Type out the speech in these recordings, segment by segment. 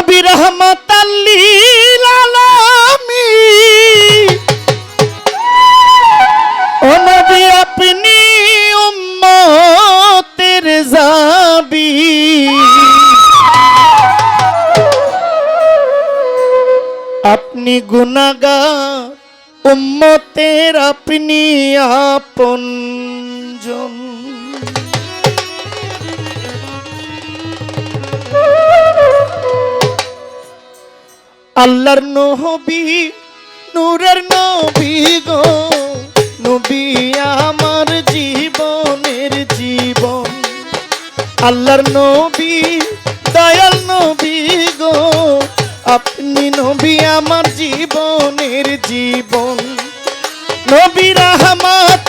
নবী রহমতাল্লিল আলামিন। ও নবী আপনি উম্মতের যাবি। আপনি গুনাগার উম্মতের আপনি আপনজন আল্লাহর নবী, নূরের নবী গো। নবী আমার জীবনের জীবন। আল্লাহর নবী, দয়াল নবী গো। আপনি নবী আমার জীবনের জীবন। নবী রহমত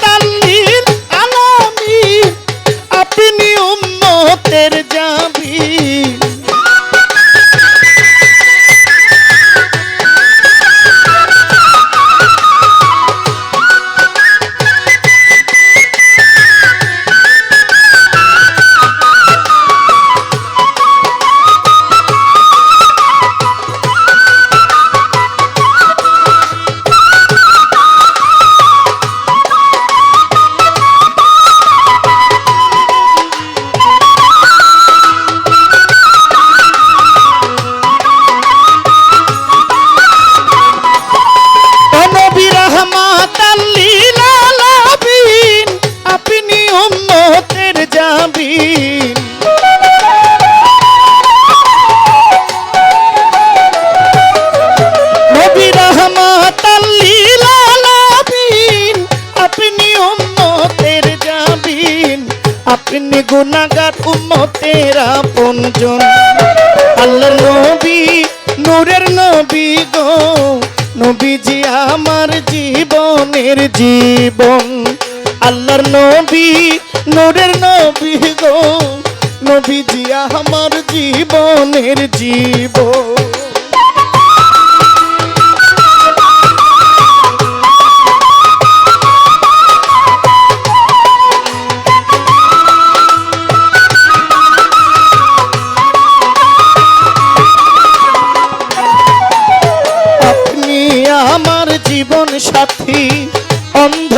আপনি গুনাহগার উম্মতের আপনজন। আল্লাহ নবী, নূরের নবী গো। নবীজি আমার জীবনের জীবন। আল্লাহর নবী, নূরের নবী গো। নবীজি আমার জীবনের জীবন।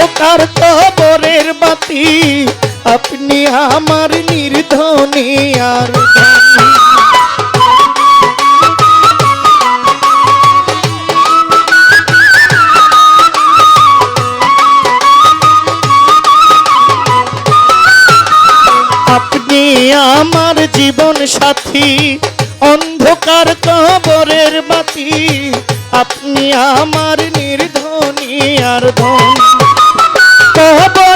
অন্ধকার কবরের বাতি, আপনি আমার নির্ধনী আর আপনি আমার জীবন সাথী, অন্ধকার কবরের বাতি, আপনি আমার নির্ধনী আর ধন। কবর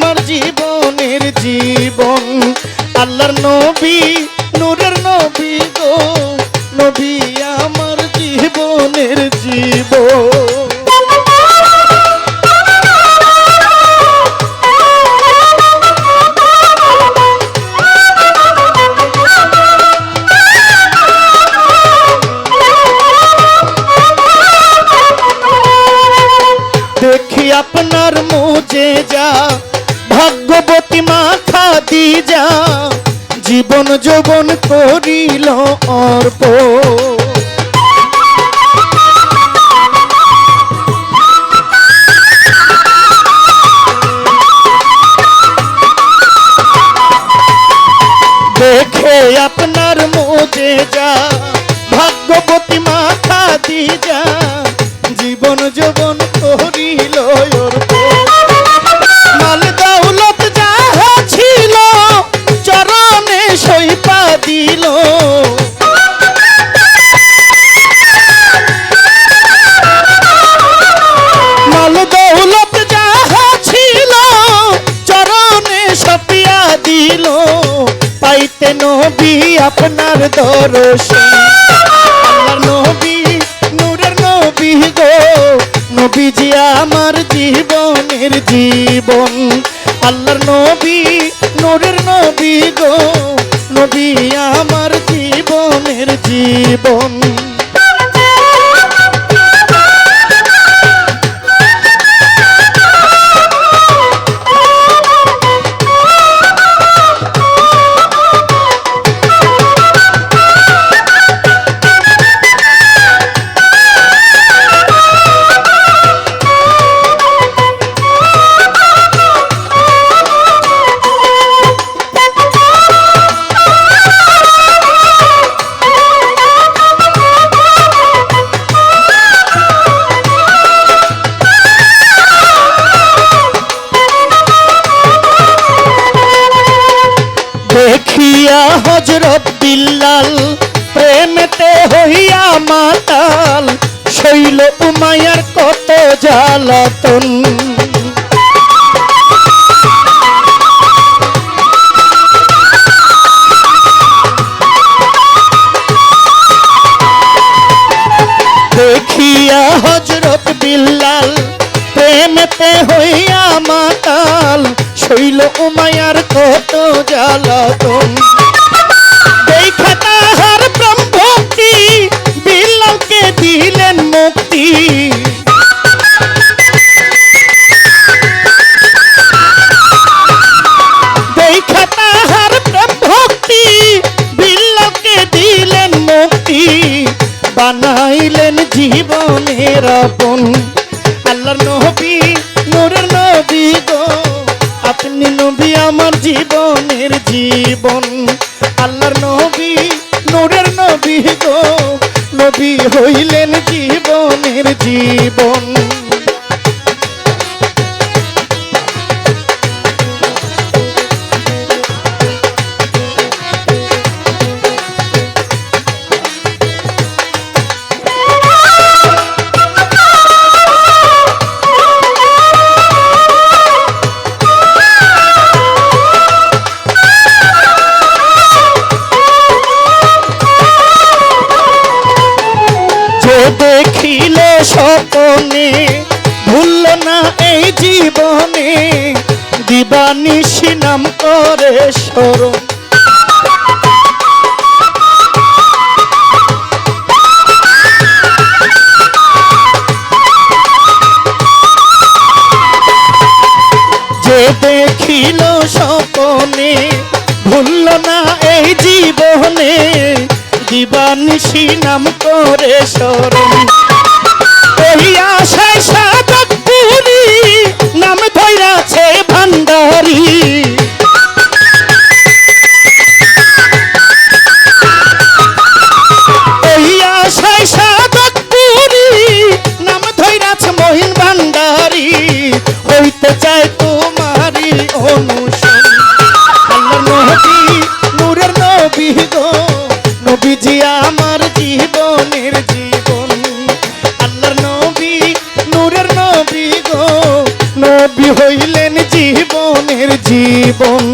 আমার জীবনের জীবন। আল্লাহর নবী নূরের নবী গো নবী জীবন যৌবন করিল অর্প। দেখে আপনার মোজে যা। দর্শন। প্রেমেতে হইয়া মাতাল, শৈল উমায়ার কত জ্বালাতন। দেখিয়া হজরত বিল্লাল, প্রেমেতে হইয়া মাতাল, শৈল উমায়ার কত জ্বালাতন। জীবনের বোন, আল্লাহর নবী, নূরের নবী গো। আপনি নবী আমার জীবনের জীবন। আল্লাহর নবী, নূরের নবী গো। নবী হইলেন জীবনের জীবন। স্বপনে, ভুলল না এই জীবনে, দিবানিশি নাম করে স্মরণ। এই জীবনে, দিবানিশি নাম করে স্মরণ। কহিয়া সেই সাধক পুরি নাম ধৈরাছে ভান্ডারি কহিয়া সেই সাধক পুরি নাম ধৈরাছে মহিন ভান্ডারি হইতে চায় তোমারি অনুসরণ। আল্লাহ নবী নূরের নবী গো, নবীজি আমার con